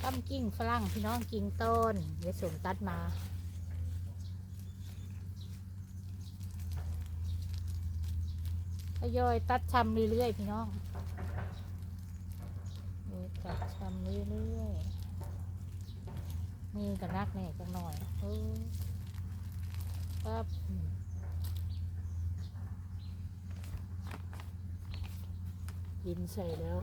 ทำกิ่งฝรั่งพี่น้องกิ่งต้นเดี๋ยวสมตัดมาทยอยตัดชำเรื่อยๆพี่น้องตัดชำเรื่อยๆมือกับนักแน่จังหน่อยเออปั๊บอืมดินใส่แล้ว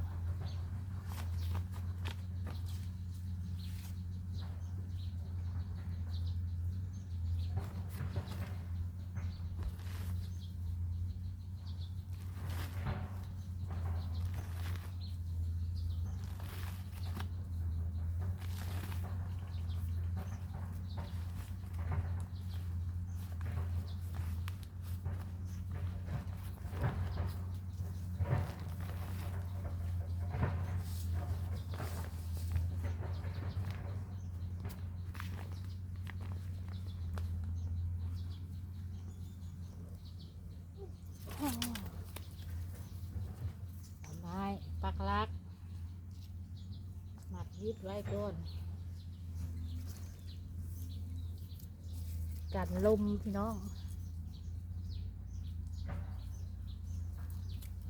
ไม้ปักลักหมัดยิด ไว้ก่อนกันลมพี่น้อง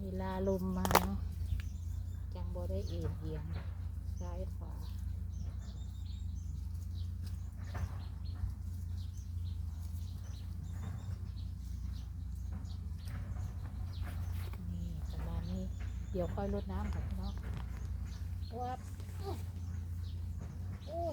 เวลาลมมาเนาะจังบ่ได้เอียงเอียงซ้ายขวานี่ประมานี้เดี๋ยวค่อยลดน้ำค่ะพี่น้องวับ ต่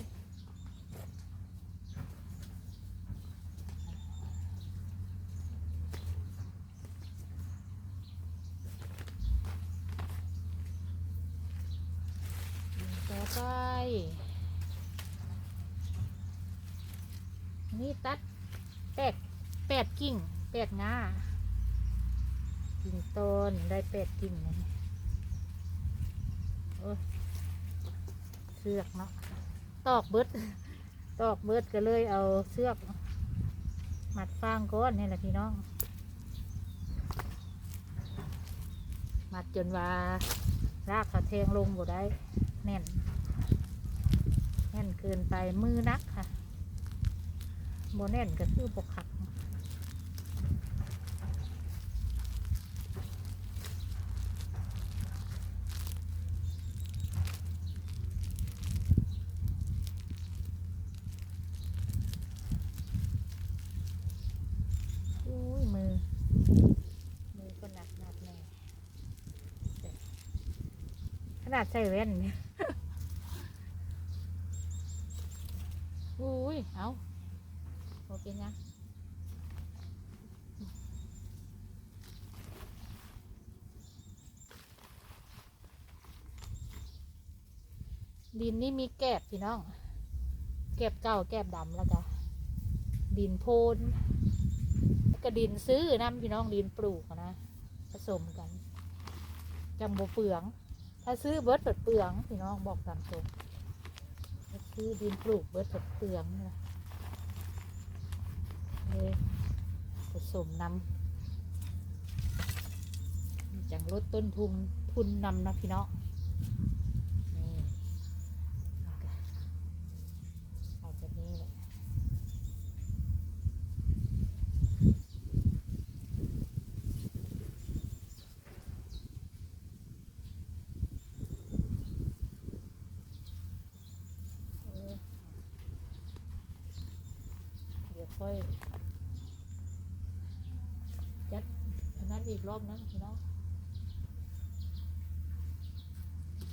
อไป นี่ตัดแปดแปดกิ่งแปดงากิ่งต้นได้แปดกิ่งนะนี่โอ้ยเสือกเนาะ ตอกเบิด ตอกเบิดก็เลยเอาเสือกมัดฟางก้อนนี่แหละพี่น้อง มัดจนว่ารากสะเทงลงบ่ได้ แน่น แน่นเกินไปมือนักค่ะบ่แน่นก็คือบกขัก อุ้ยมือ มือก็หนักหนักแน่ข นาดใส่แว่นเนี่ยอุ้ย เอาโอเคนะดินนี่มีแกบพี่น้อง แกบเก่าแกบดำแล้วก็ดินโพนแล้วก็ดินซื้อน้ำพี่น้องดินปลูกนะ ผสมกันจังโบเปลือง ถ้าซื้อเบิร์ดเปิดเปลืองพี่น้องบอกตามตรงถ้าซื้อดินปลูกเบิร์ดเปิดเปลืองนะเลยผสมน้ำจังลดต้นทุนทุนนำนะพี่น้องนี่เอาแบบนี้แหละ เออเดี๋ยว ค่อยยัดอันนั้นอีกรอบนะพี่น้อง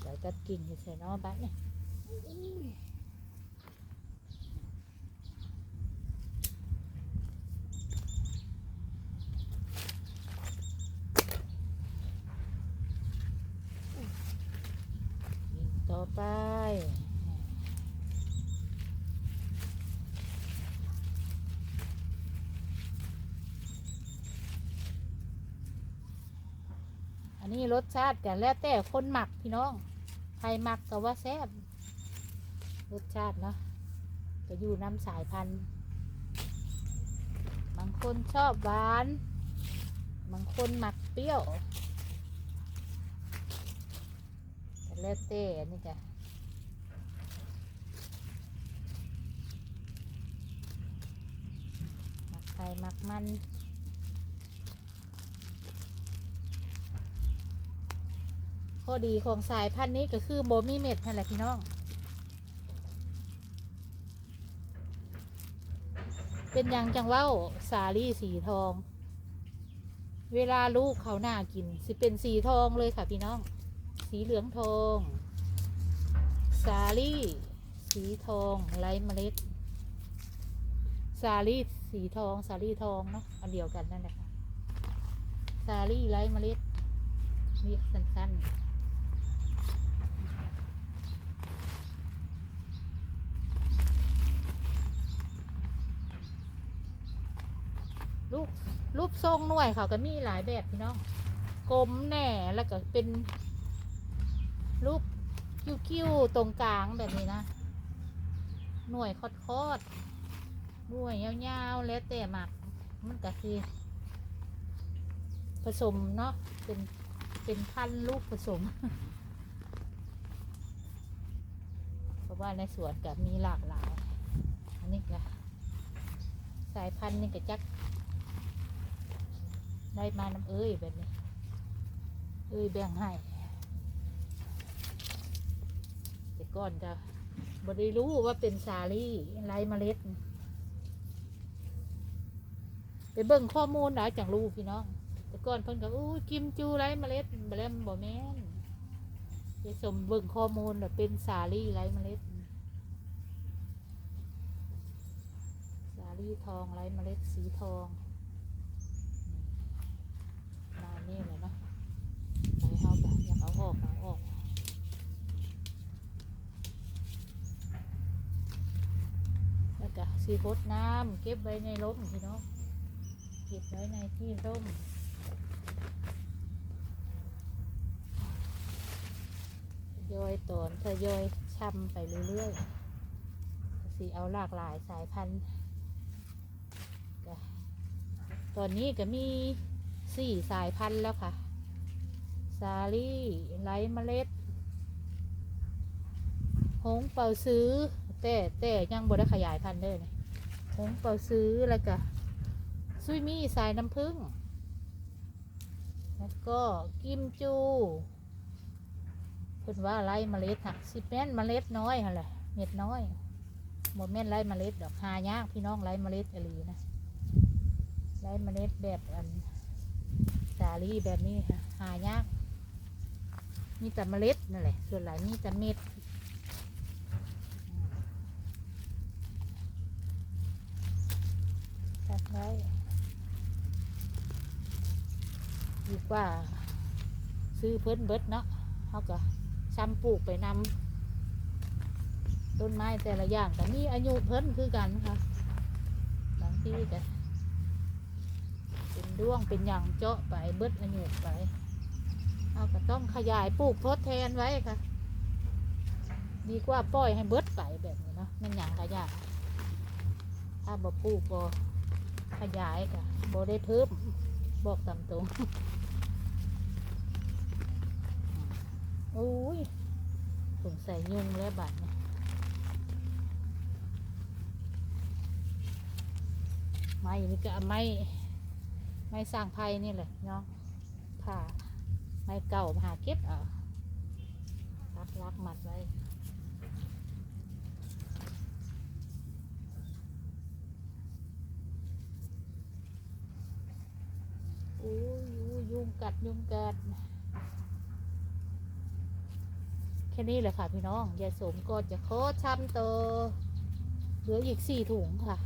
เดี๋ยวตัดกิ่งใส่เน้อบ้านเนี่ย อันนี้รสชาติแต่แล้วแต่คนหมักพี่น้องใครหมักก็ว่าแซ่บรสชาติเนาะจะอยู่น้ำสายพันธุ์ บางคนชอบหวาน บางคนหมักเปรี้ยวแต่แล้วแต่นนี้จ้ะหมักไข่หมักมัน ข้อดีของสายพันธุ์นี้ก็คือโบมีเม็ดนั่นแหละพี่น้อง เป็นหยังจังเว้าสาลี่สีทอง เวลาลูกเขาหน้ากิน สิเป็นสีทองเลยค่ะพี่น้อง สีเหลืองทอง สาลี่ สีทองไร้เมล็ด สาลี่สีทอง สาลี่ทองเนาะอันเดียวกันนั่นแหละค่ะ สาลี่ไร้เมล็ดเรียกสั้นๆ ลูกรูปทรงหน่วยเขาก็มีหลายแบบพี่น้องกลมแหน่แล้วก็เป็น รูปคิ้วๆตรงกลางแบบนี้นะ หน่วยคอดๆหน่วยยาวๆแล้วแต่หมักมันก็คือผสมเนาะเป็นเป็นพันลูกผสม เพราะว่าในสวนก็มีหลากหลาย อันนี้ก็สายพันธุ์นี่ก็จัก ได้มาน้ำเอ้ยแบบนี้ เอ้ยแบ่งให้ แต่ก่อนจะบ่ได้รู้ว่าเป็นสาลี่ไรเมล็ด ไปเบิ่งข้อมูลหลายจังรู้พี่น้อง แต่ก่อนเพิ่นก็อู้กิมจูไรเมล็ดบล้วบ่แม่นไปสมเบิ่งข้อมูลว่าเป็นสาลี่ไรเมล็ด สาลี่ทองไรเมล็ดสีทอง มานี่เลยเนาะไปเอาแบบอยากเอาออกเอาออก แล้วก็ สีพดน้ำเก็บไว้ในร่มพี่น้องเก็บไว้ในที่ร่มทยอยตอนทยอยช่ำไปเรื่อยๆสีเอาหลากหลายสายพันธุ์ตอนนี้ก็มีสี่สายพันธุ์แล้วค่ะสาลี่ไร้เมล็ด หงเป่าซื้อ แต่แต่ยังบ่ได้ขยายพันธุ์เด้อนี่ห งเป่าซื้อแล้วก็ซุยมี่สายน้ำผึ้งแล้วก็กิมจูเพิ่นว่าไล่เมล็ดหักสิแม่นเมล็ดน้อยหั่นแหละเม็ดน้อยหมดแม่นไล่เมล็ดดอกหายากพี่น้องไล่เมล็ดอหลีนะไล่เมล็ดแบบอันสาลีแบบนี้ค่ะหายากมีแต่เมล็ดนั่นแหละส่วนหลายมีแต่เม็ด ดไว้ดีกว่า ซื้อเพิ่นเบิดเนาะเขาก็ซ้ำปลูกไปนำต้นไม้แต่ละอย่างแต่มีอายุเพิ่นคือกันค่ะบางที่ก็เป็นด้วงเป็นอย่างเจาะไปเบิดอายุไปเขาก็ต้องขยายปลูกทดแทนไว้ค่ะ ดีกว่าปล่อยให้เบิดไปแบบนี้เนาะมันอย่างกระยากถ้าบ่ปลูกบ่ ขยายค่ะบได้เพิ่มบอกตามตรงโอ้ยสงสัยยุงแล้วบัดเนี่ยไม้นี่ก็ไม้ไม้สร้างไผ่นี่แหละเนาะผ่าไม้เก่ามาหาเก็บเอารักรักมัดไว้ โอ้ยยุงกัดยุงกัด แค่นี้แหละค่ะพี่น้องยายสมก็จะโคตรช้ำโตเหลืออีกสี่ถุงค่ะ